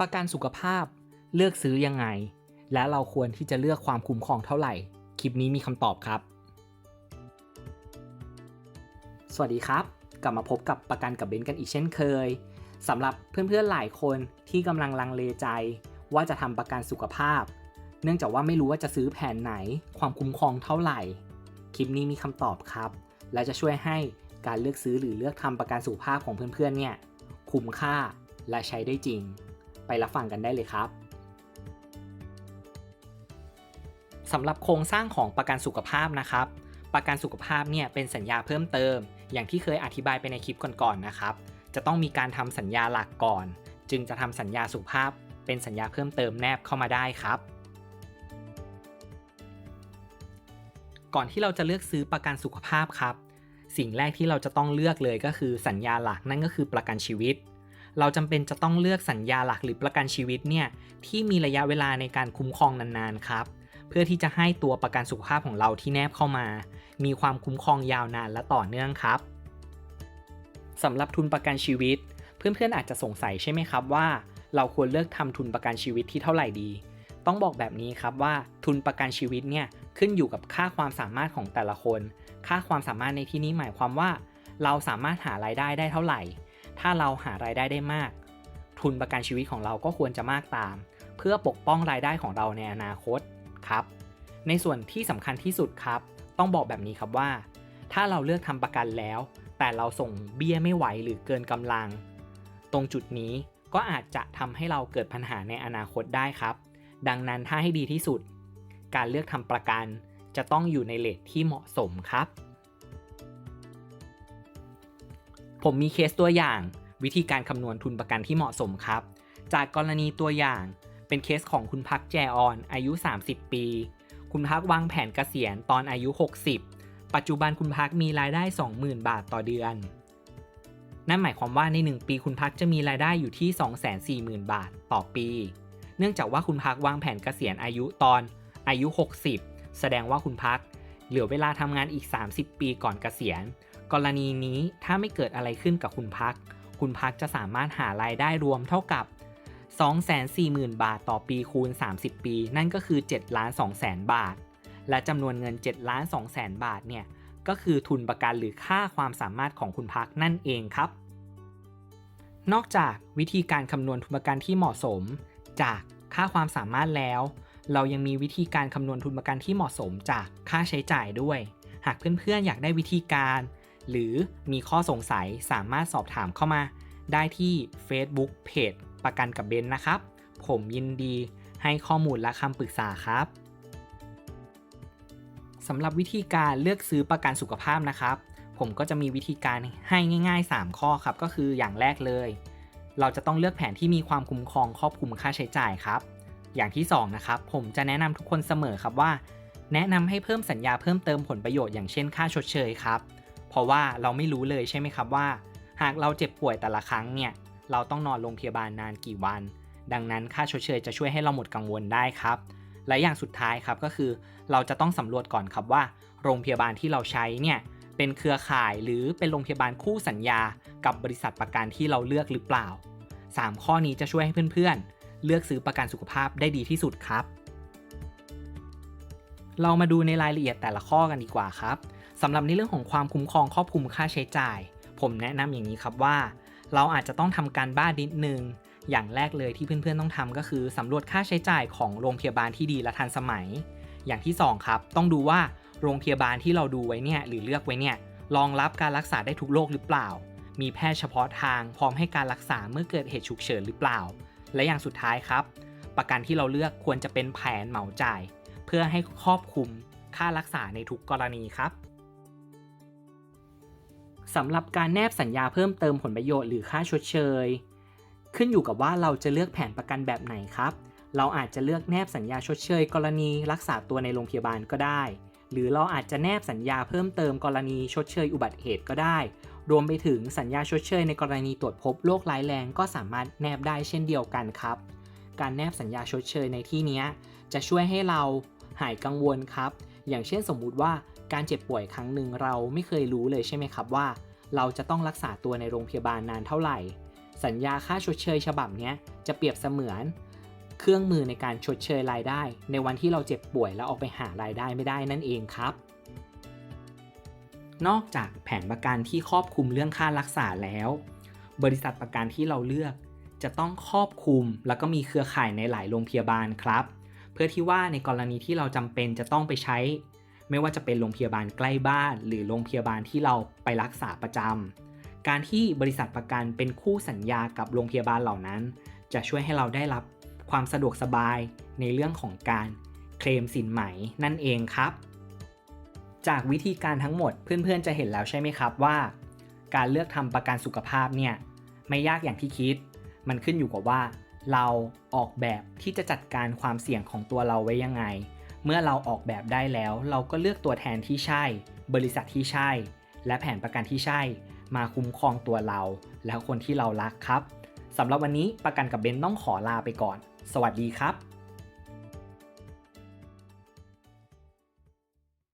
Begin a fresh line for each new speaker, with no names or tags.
ประกันสุขภาพเลือกซื้อยังไง และเราควรที่จะเลือกความคุ้มครองเท่าไหร่ คลิปนี้มีคำตอบครับ สวัสดีครับ กลับมาพบกับประกันกับเบนซ์กันอีกเช่นเคยสำหรับเพื่อนๆหลายคนที่กำลังลังเลใจ ว่าจะทำประกันสุขภาพ เนื่องจากว่าไม่รู้ว่าจะซื้อแผนไหน ความคุ้มครองเท่าไหร่ คลิปนี้มีคำตอบครับ และจะช่วยให้การเลือกซื้อหรือเลือกทำประกันสุขภาพของเพื่อนๆเนี่ยคุ้มค่าและใช้ได้จริง ไปรับฟังกันได้เลยครับสำหรับโครงสร้างของประกันสุขภาพนะครับ ประกันสุขภาพเนี่ยเป็นสัญญาเพิ่มเติม อย่างที่เคยอธิบายไปในคลิปก่อนๆนะครับ จะต้องมีการทำสัญญาหลักก่อน จึงจะทำสัญญาสุขภาพ เป็นสัญญาเพิ่มเติมแนบเข้ามาได้ครับ ก่อนที่เราจะเลือกซื้อประกันสุขภาพครับ สิ่งแรกที่เราจะต้องเลือกเลยก็คือสัญญาหลักนั่นก็คือประกันชีวิต เราจำเป็นจะต้องเลือกสัญญาหลักหรือประกันชีวิตเนี่ยที่มีระยะเวลาในการคุ้มครองนานๆครับ เพื่อที่จะให้ตัวประกันสุขภาพของเราที่แนบเข้ามา มีความคุ้มครองยาวนานและต่อเนื่องครับสำหรับทุนประกันชีวิต เพื่อนๆอาจจะสงสัยใช่ไหมครับว่า เราควรเลือกทำทุนประกันชีวิตที่เท่าไหร่ดี ต้องบอกแบบนี้ครับว่าทุนประกันชีวิตเนี่ยขึ้นอยู่กับค่าความสามารถของแต่ละคน ค่าความสามารถในที่นี้หมายความว่า เราสามารถหารายได้ได้เท่าไหร่ ถ้าเราหารายได้ได้มาก ทุนประกันชีวิตของเราก็ควรจะมากตาม เพื่อปกป้องรายได้ของเราในอนาคตครับ ในส่วนที่สำคัญที่สุดครับ ต้องบอกแบบนี้ครับว่า ถ้าเราเลือกทำประกันแล้ว แต่เราส่งเบี้ยไม่ไหวหรือเกินกำลัง ตรงจุดนี้ก็อาจจะทำให้เราเกิดปัญหาในอนาคตได้ครับ ดังนั้นถ้าให้ดีที่สุด การเลือกทำประกันจะต้องอยู่ในเลทที่เหมาะสมครับ ผมมีเคสตัวอย่าง วิธีการคำนวณทุนประกันที่เหมาะสมครับ จากกรณีตัวอย่างเป็นเคสของคุณพักแจออน อายุ 30 ปี คุณพักวางแผนเกษียณตอนอายุ 60 ปัจจุบันคุณพักมีรายได้ 20,000 บาทต่อเดือน นั่นหมายความว่าใน 1 ปีคุณพักจะมีรายได้อยู่ที่ 240,000 บาทต่อปี เนื่องจากว่าคุณพักวางแผนเกษียณอายุตอนอายุ 60 แสดงว่าคุณพักเหลือเวลาทำงานอีก 30 ปีก่อนเกษียณ กรณีนี้ถ้าไม่เกิดอะไรขึ้นกับคุณพัก คุณพักจะสามารถหารายได้รวมเท่ากับ 240,000 บาทต่อปีคูณ 30 ปี นั่นก็คือ7ล้าน2แสนบาท และจำนวนเงิน7ล้าน2แสนบาทเนี่ยก็คือทุนประกันหรือค่าความสามารถของคุณพักนั่นเองครับ นอกจากวิธีการคำนวณทุนประกันที่เหมาะสม จากค่าความสามารถแล้ว เรายังมีวิธีการคำนวณทุนประกันที่เหมาะสมจากค่าใช้จ่ายด้วย หากเพื่อนๆอยากได้วิธีการ หรือมีข้อสงสัยสามารถสอบถามเข้ามา ได้ที่ Facebook Page ประกันกับเบนนะครับ ผมยินดีให้ข้อมูลและคำปรึกษาครับสำหรับวิธีการเลือกซื้อประกันสุขภาพนะครับ ผมก็จะมีวิธีการให้ง่ายๆ 3 ข้อครับ ก็คืออย่างแรกเลย เราจะต้องเลือกแผนที่มีความคุ้มครองครอบคลุมค่าใช้จ่ายครับ อย่างที่ 2 นะครับ ผมจะแนะนำทุกคนเสมอครับว่า แนะนำให้เพิ่มสัญญาเพิ่มเติมผลประโยชน์อย่างเช่นค่าชดเชยครับ เพราะว่าเราไม่รู้เลยใช่ไหมครับว่า หากเราเจ็บป่วยแต่ละครั้งเนี่ยเราต้องนอนโรงพยาบาลนานกี่วัน ดังนั้นค่าชดเชยจะช่วยให้เราหมดกังวลได้ครับ และอย่างสุดท้ายครับก็คือ เราจะต้องสำรวจก่อนครับว่า โรงพยาบาลที่เราใช้เนี่ยเป็นเครือข่ายหรือเป็นโรงพยาบาลคู่สัญญา กับบริษัทประกันที่เราเลือกหรือเปล่า 3 ข้อนี้จะช่วยให้เพื่อนๆ เลือกซื้อประกันสุขภาพได้ดีที่สุดครับ เรามาดูในรายละเอียดแต่ละข้อกันดีกว่าครับ สำหรับในเรื่องของความคุ้มครองครอบคลุมค่าใช้จ่าย ผมแนะนำอย่างนี้ครับว่า เราอาจจะต้องทำการบ้านนิดนึง อย่างแรกเลยที่เพื่อนๆต้องทำก็คือสำรวจค่าใช้จ่ายของโรงพยาบาลที่ดีและทันสมัย อย่างที่ 2 ครับ ต้องดูว่าโรงพยาบาลที่เราดูไว้เนี่ยหรือเลือกไว้เนี่ยรองรับการรักษาได้ทุกโรคหรือเปล่า มีแพทย์เฉพาะทางพร้อมให้การรักษาเมื่อเกิดเหตุฉุกเฉินหรือเปล่า และอย่างสุดท้ายครับ ประกันที่เราเลือกควรจะเป็นแผนเหมาจ่าย เพื่อให้ครอบคลุมค่ารักษาในทุกกรณีครับ สำหรับการแนบสัญญาเพิ่มเติมผลประโยชน์หรือค่าชดเชย ขึ้นอยู่กับว่าเราจะเลือกแผนประกันแบบไหนครับ เราอาจจะเลือกแนบสัญญาชดเชย กรณีรักษาตัวในโรงพยาบาลก็ได้ หรือเราอาจจะแนบสัญญาเพิ่มเติมกรณีชดเชยอุบัติเหตุก็ได้ รวมไปถึงสัญญาชดเชยในกรณีตรวจพบโรคร้ายแรงก็สามารถแนบได้เช่นเดียวกันครับ การแนบสัญญาชดเชยในที่นี้จะช่วยให้เราหายกังวลครับ อย่างเช่นสมมุติว่า การเจ็บป่วยครั้งหนึ่งเราไม่เคยรู้เลยใช่ไหมครับว่า เราจะต้องรักษาตัวในโรงพยาบาลนานเท่าไหร่ สัญญาค่าชดเชยฉบับนี้จะเปรียบเสมือน เครื่องมือในการชดเชยรายได้ ในวันที่เราเจ็บป่วยแล้วออกไปหารายได้ไม่ได้นั่นเองครับ นอกจากแผนประกันที่ครอบคลุมเรื่องค่ารักษาแล้ว บริษัทประกันที่เราเลือกจะต้องครอบคลุมแล้วก็มีเครือข่ายในหลายโรงพยาบาลครับ เพื่อที่ว่าในกรณีที่เราจำเป็นจะต้องไปใช้ ไม่ว่าจะเป็นโรงพยาบาลใกล้บ้าน หรือโรงพยาบาลที่เราไปรักษาประจำการที่บริษัทประกันเป็นคู่สัญญากับโรงพยาบาลเหล่านั้น จะช่วยให้เราได้รับความสะดวกสบายในเรื่องของการเคลมสินไหมนั่นเองครับ จากวิธีการทั้งหมดเพื่อนๆจะเห็นแล้วใช่ไหมครับว่า การเลือกทำประกันสุขภาพเนี่ยไม่ยากอย่างที่คิด มันขึ้นอยู่กับว่า เราออกแบบที่จะจัดการความเสี่ยงของตัวเราไว้ยังไง เมื่อเราออกแบบได้แล้ว เราก็เลือกตัวแทนที่ใช่ บริษัทที่ใช่ และแผนประกันที่ใช่ มาคุ้มครองตัวเรา และคนที่เรารักครับสำหรับวันนี้ประกันกับเบนต้องขอลาไปก่อน สวัสดีครับ